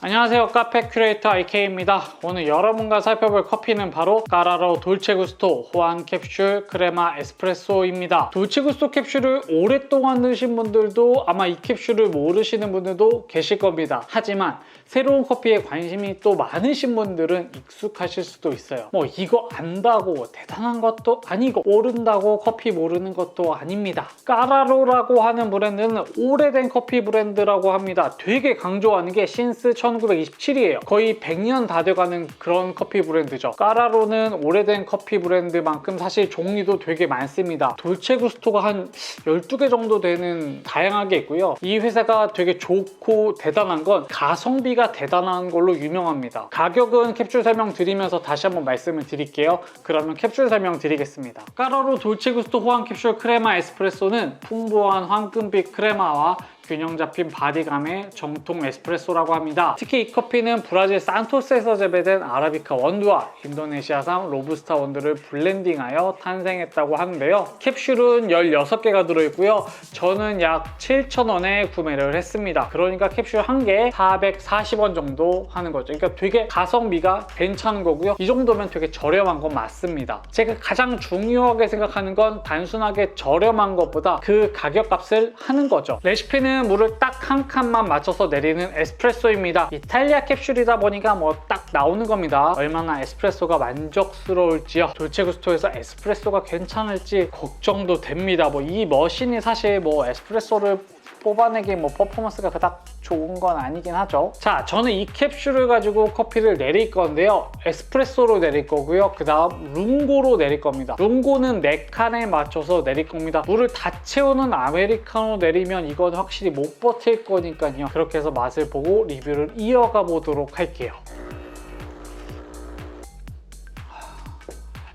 안녕하세요. 카페 큐레이터 IK입니다. 오늘 여러분과 살펴볼 커피는 바로 까라로 돌체구스토 호환 캡슐 크레마 에스프레소입니다. 돌체구스토 캡슐을 오랫동안 드신 분들도 아마 이 캡슐을 모르시는 분들도 계실 겁니다. 하지만 새로운 커피에 관심이 또 많으신 분들은 익숙하실 수도 있어요. 뭐 이거 안다고 대단한 것도 아니고 모른다고 커피 모르는 것도 아닙니다. 까라로라고 하는 브랜드는 오래된 커피 브랜드라고 합니다. 되게 강조하는 게 신스 1927이에요. 거의 100년 다 돼가는 그런 커피 브랜드죠. 까라로는 오래된 커피 브랜드만큼 사실 종류도 되게 많습니다. 돌체구스토가 한 12개 정도 되는 다양하게 있고요. 이 회사가 되게 좋고 대단한 건 가성비가 대단한 걸로 유명합니다. 가격은 캡슐 설명 드리면서 다시 한번 말씀을 드릴게요. 그러면 캡슐 설명 드리겠습니다. 까라로 돌체구스토 호환 캡슐 크레마 에스프레소는 풍부한 황금빛 크레마와 균형 잡힌 바디감의 정통 에스프레소라고 합니다. 특히 이 커피는 브라질 산토스에서 재배된 아라비카 원두와 인도네시아산 로부스타 원두를 블렌딩하여 탄생했다고 하는데요. 캡슐은 16개가 들어있고요. 저는 약 7,000원에 구매를 했습니다. 그러니까 캡슐 한 개에 440원 정도 하는 거죠. 그러니까 되게 가성비가 괜찮은 거고요. 이 정도면 되게 저렴한 건 맞습니다. 제가 가장 중요하게 생각하는 건 단순하게 저렴한 것보다 그 가격값을 하는 거죠. 레시피는 물을 딱 한 칸만 맞춰서 내리는 에스프레소입니다. 이탈리아 캡슐이다 보니까 뭐 딱 나오는 겁니다. 얼마나 에스프레소가 만족스러울지요. 돌체구스토에서 에스프레소가 괜찮을지 걱정도 됩니다. 뭐 이 머신이 사실 뭐 에스프레소를 뽑아내기 뭐 퍼포먼스가 그닥 좋은 건 아니긴 하죠. 자, 저는 이 캡슐을 가지고 커피를 내릴 건데요. 에스프레소로 내릴 거고요. 그 다음 룽고로 내릴 겁니다. 룽고는 4칸에 맞춰서 내릴 겁니다. 물을 다 채우는 아메리카노 내리면 이건 확실히 못 버틸 거니까요. 그렇게 해서 맛을 보고 리뷰를 이어가 보도록 할게요.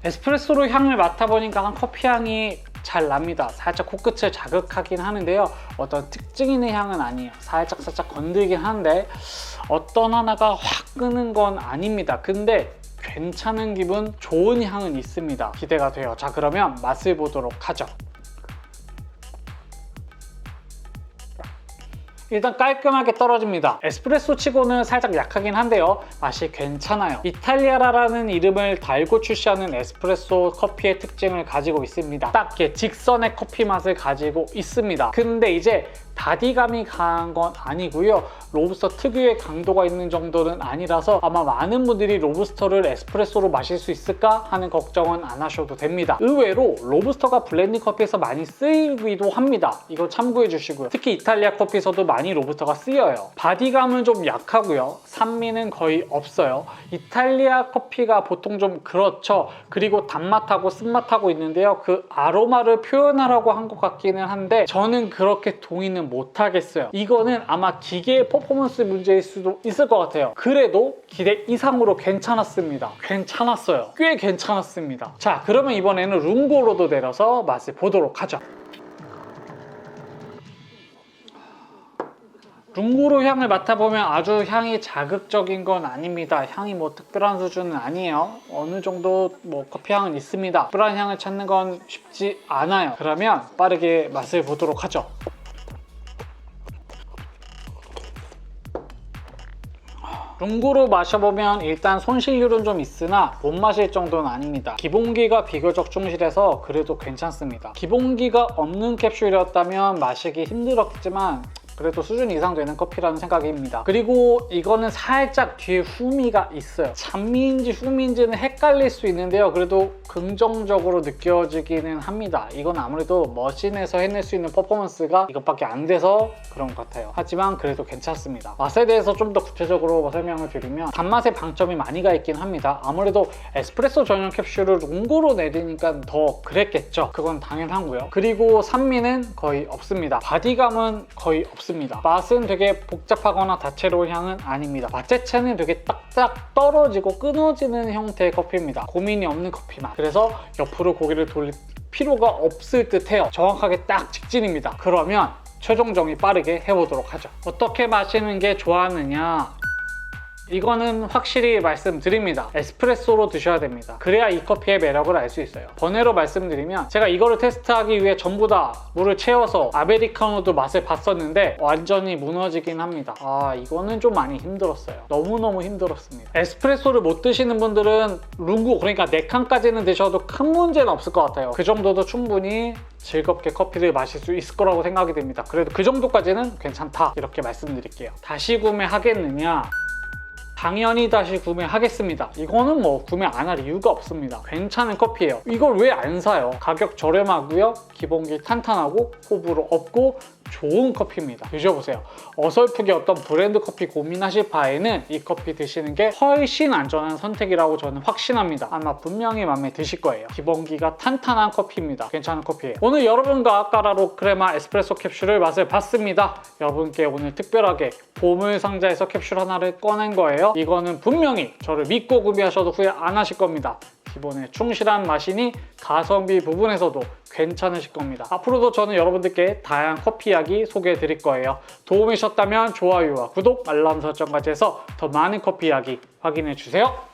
에스프레소로 향을 맡아보니까 커피 향이 잘 납니다. 살짝 코끝을 자극하긴 하는데요. 어떤 특징 있는 향은 아니에요. 살짝 살짝 건들긴 하는데 어떤 하나가 확 끄는 건 아닙니다. 근데 괜찮은 기분, 좋은 향은 있습니다. 기대가 돼요. 자, 그러면 맛을 보도록 하죠. 일단 깔끔하게 떨어집니다. 에스프레소 치고는 살짝 약하긴 한데요. 맛이 괜찮아요. 이탈리아라는 이름을 달고 출시하는 에스프레소 커피의 특징을 가지고 있습니다. 딱 직선의 커피 맛을 가지고 있습니다. 근데 이제 다디감이 강한 건 아니고요. 로브스터 특유의 강도가 있는 정도는 아니라서 아마 많은 분들이 로브스터를 에스프레소로 마실 수 있을까 하는 걱정은 안 하셔도 됩니다. 의외로 로브스터가 블렌딩 커피에서 많이 쓰이기도 합니다. 이거 참고해 주시고요. 특히 이탈리아 커피에서도 많이 로브스터가 쓰여요. 바디감은 좀 약하고요. 산미는 거의 없어요. 이탈리아 커피가 보통 좀 그렇죠. 그리고 단맛하고 쓴맛하고 있는데요. 그 아로마를 표현하라고 한 것 같기는 한데 저는 그렇게 동의는 못하겠어요. 이거는 아마 기계의 퍼포먼스 문제일 수도 있을 것 같아요. 그래도 기대 이상으로 괜찮았습니다. 괜찮았어요. 꽤 괜찮았습니다. 자, 그러면 이번에는 룽고로도 내려서 맛을 보도록 하죠. 룽고로 향을 맡아보면 아주 향이 자극적인 건 아닙니다. 향이 뭐 특별한 수준은 아니에요. 어느 정도 뭐 커피 향은 있습니다. 특별한 향을 찾는 건 쉽지 않아요. 그러면 빠르게 맛을 보도록 하죠. 룽고로 마셔보면 일단 손실률은 좀 있으나 못 마실 정도는 아닙니다. 기본기가 비교적 충실해서 그래도 괜찮습니다. 기본기가 없는 캡슐이었다면 마시기 힘들었지만 그래도 수준 이상 되는 커피라는 생각입니다. 그리고 이거는 살짝 뒤에 후미가 있어요. 잔미인지 후미인지는 헷갈릴 수 있는데요. 그래도 긍정적으로 느껴지기는 합니다. 이건 아무래도 머신에서 해낼 수 있는 퍼포먼스가 이것밖에 안 돼서 그런 것 같아요. 하지만 그래도 괜찮습니다. 맛에 대해서 좀 더 구체적으로 설명을 드리면 단맛에 방점이 많이 가 있긴 합니다. 아무래도 에스프레소 전용 캡슐을 롱고로 내리니까 더 그랬겠죠. 그건 당연하고요. 그리고 산미는 거의 없습니다. 바디감은 거의 없습니다. 맛은 되게 복잡하거나 다채로운 향은 아닙니다. 맛 자체는 되게 딱딱 떨어지고 끊어지는 형태의 커피입니다. 고민이 없는 커피 맛. 그래서 옆으로 고개를 돌릴 필요가 없을 듯 해요. 정확하게 딱 직진입니다. 그러면 최종 정의 빠르게 해보도록 하죠. 어떻게 마시는 게 좋았느냐? 이거는 확실히 말씀드립니다. 에스프레소로 드셔야 됩니다. 그래야 이 커피의 매력을 알 수 있어요. 번외로 말씀드리면 제가 이거를 테스트하기 위해 전부 다 물을 채워서 아메리카노도 맛을 봤었는데 완전히 무너지긴 합니다. 아 이거는 좀 많이 힘들었어요. 너무너무 힘들었습니다. 에스프레소를 못 드시는 분들은 룽구 그러니까 4칸까지는 드셔도 큰 문제는 없을 것 같아요. 그 정도도 충분히 즐겁게 커피를 마실 수 있을 거라고 생각이 됩니다. 그래도 그 정도까지는 괜찮다 이렇게 말씀드릴게요. 다시 구매하겠느냐? 당연히 다시 구매하겠습니다. 이거는 뭐 구매 안 할 이유가 없습니다. 괜찮은 커피예요. 이걸 왜 안 사요? 가격 저렴하고요. 기본기 탄탄하고 호불호 없고 좋은 커피입니다. 드셔보세요. 어설프게 어떤 브랜드 커피 고민하실 바에는 이 커피 드시는 게 훨씬 안전한 선택이라고 저는 확신합니다. 아마 분명히 마음에 드실 거예요. 기본기가 탄탄한 커피입니다. 괜찮은 커피예요. 오늘 여러분과 까라로 크레마 에스프레소 캡슐을 맛을 봤습니다. 여러분께 오늘 특별하게 보물 상자에서 캡슐 하나를 꺼낸 거예요. 이거는 분명히 저를 믿고 구매하셔도 후회 안 하실 겁니다. 기본에 충실한 맛이니 가성비 부분에서도 괜찮으실 겁니다. 앞으로도 저는 여러분들께 다양한 커피 이야기 소개해 드릴 거예요. 도움이 되셨다면 좋아요와 구독, 알람 설정까지 해서 더 많은 커피 이야기 확인해 주세요.